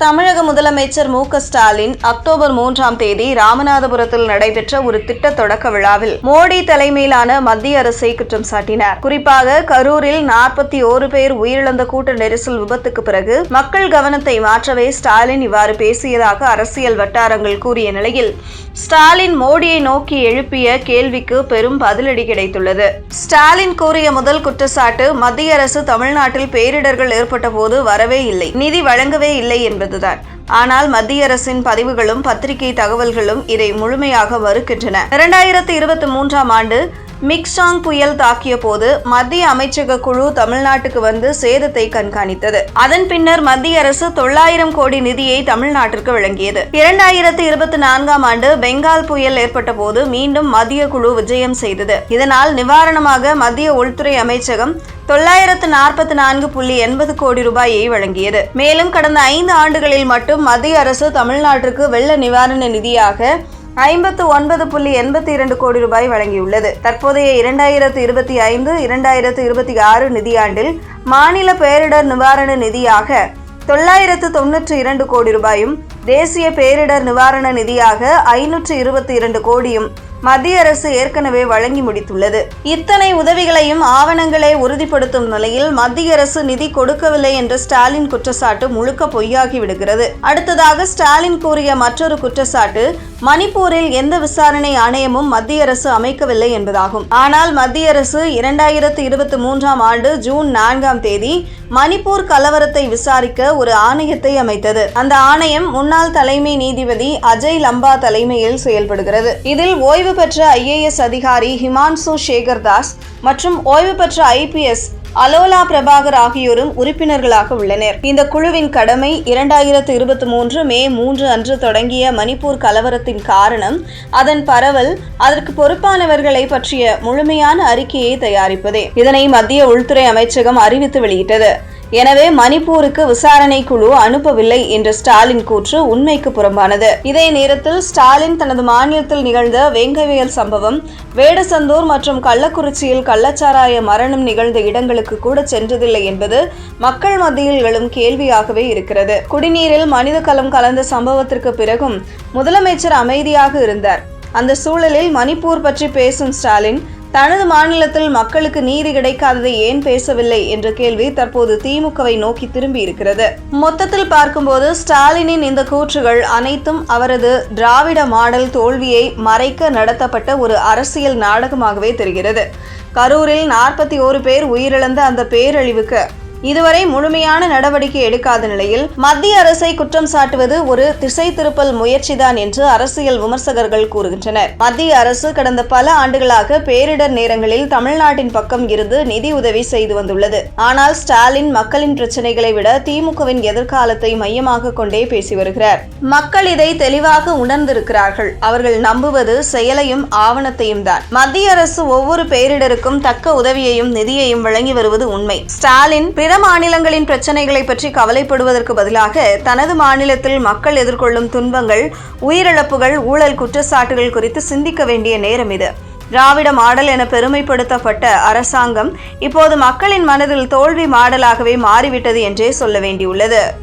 தமிழக முதலமைச்சர் மு க ஸ்டாலின் அக்டோபர் மூன்றாம் தேதி ராமநாதபுரத்தில் நடைபெற்ற ஒரு திட்ட தொடக்க விழாவில் மோடி தலைமையிலான மத்திய அரசை குற்றம் சாட்டினார். குறிப்பாக கரூரில் நாற்பத்தி ஓரு பேர் உயிரிழந்த கூட்ட நெரிசல் விபத்துக்கு பிறகு மக்கள் கவனத்தை மாற்றவே ஸ்டாலின் இவ்வாறு பேசியதாக அரசியல் வட்டாரங்கள் கூறிய நிலையில் ஸ்டாலின் மோடியை நோக்கி எழுப்பிய கேள்விக்கு பெரும் பதிலடி கிடைத்துள்ளது. ஸ்டாலின் கூறிய முதல் குற்றச்சாட்டு மத்திய அரசு தமிழ்நாட்டில் பேரிடர்கள் ஏற்பட்ட போது வரவே இல்லை நிதி வழங்கவே இல்லை என்பதுதான் ஆனால் மத்திய அரசின் பதிவுகளும் பத்திரிகை தகவல்களும் இதை முழுமையாக மறுக்கின்றன. இரண்டாயிரத்தி இருபத்தி மூன்றாம் ஆண்டு மிக்சாங் புயல் தாக்கிய போது மத்திய அமைச்சக குழு தமிழ்நாட்டுக்கு வந்து சேதத்தை கண்காணித்தது. அதன் பின்னர் மத்திய அரசு தொள்ளாயிரம் கோடி நிதியை தமிழ்நாட்டிற்கு வழங்கியது. இரண்டாயிரத்தி இருபத்தி நான்காம் ஆண்டு பெங்கால் புயல் ஏற்பட்ட போது மீண்டும் மத்திய குழு விஜயம் செய்தது. இதனால் நிவாரணமாக மத்திய உள்துறை அமைச்சகம் தொள்ளாயிரத்து நாற்பத்தி நான்கு புள்ளி எண்பது கோடி ரூபாயை வழங்கியது. மேலும் கடந்த ஐந்து ஆண்டுகளில் மட்டும் மத்திய அரசு தமிழ்நாட்டிற்கு வெள்ள நிவாரண நிதியாக ஐம்பத்து ஒன்பது புள்ளி எண்பத்தி இரண்டு கோடி ரூபாய் வழங்கியுள்ளது. தற்போதைய இரண்டாயிரத்து இருபத்தி ஐந்து இரண்டாயிரத்து இருபத்தி ஆறு நிதியாண்டில் மாநில பேரிடர் நிவாரண நிதியாக தொள்ளாயிரத்து தொன்னூற்றி இரண்டு கோடி ரூபாயும் தேசிய பேரிடர் நிவாரண நிதியாக ஐநூற்று இருபத்தி இரண்டு கோடியும் மத்திய அரசு ஏற்கனவே வழங்கி முடித்துள்ளது. இத்தனை உதவிகளையும் ஆவணங்களை உறுதிப்படுத்தும் நிலையில் மத்திய அரசு நிதி கொடுக்கவில்லை என்ற ஸ்டாலின் குற்றச்சாட்டு முழுக்க பொய்யாகி விடுகிறது. அடுத்ததாக ஸ்டாலின் கூறிய மற்றொரு குற்றச்சாட்டு மணிப்பூரில் எந்த விசாரணை ஆணையமும் மத்திய அரசு அமைக்கவில்லை என்பதாகும். ஆனால் மத்திய அரசு இரண்டாயிரத்து இருபத்தி மூன்றாம் ஆண்டு ஜூன் நான்காம் தேதி மணிப்பூர் கலவரத்தை விசாரிக்க ஒரு ஆணையத்தை அமைத்தது. அந்த ஆணையம் முன்னாள் தலைமை நீதிபதி அஜய் லம்பா தலைமையில் செயல்படுகிறது. இதில் ஓய்வு பெற்ற ஐஏஎஸ் அதிகாரி ஹிமான்சு சேகர் தாஸ் மற்றும் ஓய்வு பெற்ற ஐபிஎஸ் அலோலா பிரபாகர் ஆகியோரும் உறுப்பினர்களாக உள்ளனர். இந்த குழுவின் கடமை இரண்டாயிரத்து இருபத்தி மூன்று மே மூன்று அன்று தொடங்கிய மணிப்பூர் கலவரத்தின் காரணம் அதன் பரவல் அதற்கு பொறுப்பானவர்களை பற்றிய முழுமையான அறிக்கையை தயாரிப்பதே. இதனை மத்திய உள்துறை அமைச்சகம் அறிவித்து வெளியிட்டது. எனவே மணிப்பூருக்கு விசாரணை குழு அனுப்பவில்லை என்ற ஸ்டாலின் கூற்று உண்மைக்கு புறம்பானது. இதே நேரத்தில் ஸ்டாலின் தனது மாநிலத்தில் நிகழ்ந்த வேங்கவியல் சம்பவம் வேடசந்தூர் மற்றும் கள்ளக்குறிச்சியில் கள்ளச்சாராய மரணம் நிகழ்ந்த இடங்களுக்கு கூட சென்றதில்லை என்பது மக்கள் மத்தியில் எழும் கேள்வியாகவே இருக்கிறது. குடிநீரில் மனித கலம் கலந்த சம்பவத்திற்கு பிறகும் முதலமைச்சர் அமைதியாக இருந்தார். அந்த சூழலில் மணிப்பூர் பற்றி பேசும் ஸ்டாலின் தனது மாநிலத்தில் மக்களுக்கு நீதி கிடைக்காததை ஏன் பேசவில்லை என்ற கேள்வி தற்போது திமுகவை நோக்கி திரும்பி இருக்கிறது. மொத்தத்தில் பார்க்கும்போது ஸ்டாலினின் இந்த கூற்றுகள் அனைத்தும் அவரது திராவிட மாடல் தோல்வியை மறைக்க நடத்தப்பட்ட ஒரு அரசியல் நாடகமாகவே தெரிகிறது. கரூரில் நாற்பத்தி ஓரு பேர் உயிரிழந்த அந்த பேரழிவுக்கு இதுவரை முழுமையான நடவடிக்கை எடுக்காத நிலையில் மத்திய அரசை குற்றம் சாட்டுவது ஒரு திசை திருப்பல் முயற்சிதான் என்று அரசியல் விமர்சகர்கள் கூறுகின்றனர். மத்திய அரசு கடந்த பல ஆண்டுகளாக பேரிடர் நேரங்களில் தமிழ்நாட்டின் பக்கம் இருந்து நிதி உதவி செய்து வந்துள்ளது. ஆனால் ஸ்டாலின் மக்களின் பிரச்சனைகளை விட திமுகவின் எதிர்காலத்தை மையமாக கொண்டே பேசி வருகிறார். மக்கள் இதை தெளிவாக உணர்ந்திருக்கிறார்கள். அவர்கள் நம்புவது செயலையும் ஆவணத்தையும் தான். மத்திய அரசு ஒவ்வொரு பேரிடருக்கும் தக்க உதவியையும் நிதியையும் வழங்கி வருவது உண்மை. ஸ்டாலின் பிற மாநிலங்களின் பிரச்சனைகளை பற்றி கவலைப்படுவதற்கு பதிலாக தனது மாநிலத்தில் மக்கள் எதிர்கொள்ளும் துன்பங்கள் உயிரிழப்புகள் ஊழல் குற்றச்சாட்டுகள் குறித்து சிந்திக்க வேண்டிய நேரம் இது. திராவிட மாடல் என பெருமைப்படுத்தப்பட்ட அரசாங்கம் இப்போது மக்களின் மனதில் தோல்வி மாடலாகவே மாறிவிட்டது என்றே சொல்ல வேண்டியுள்ளது.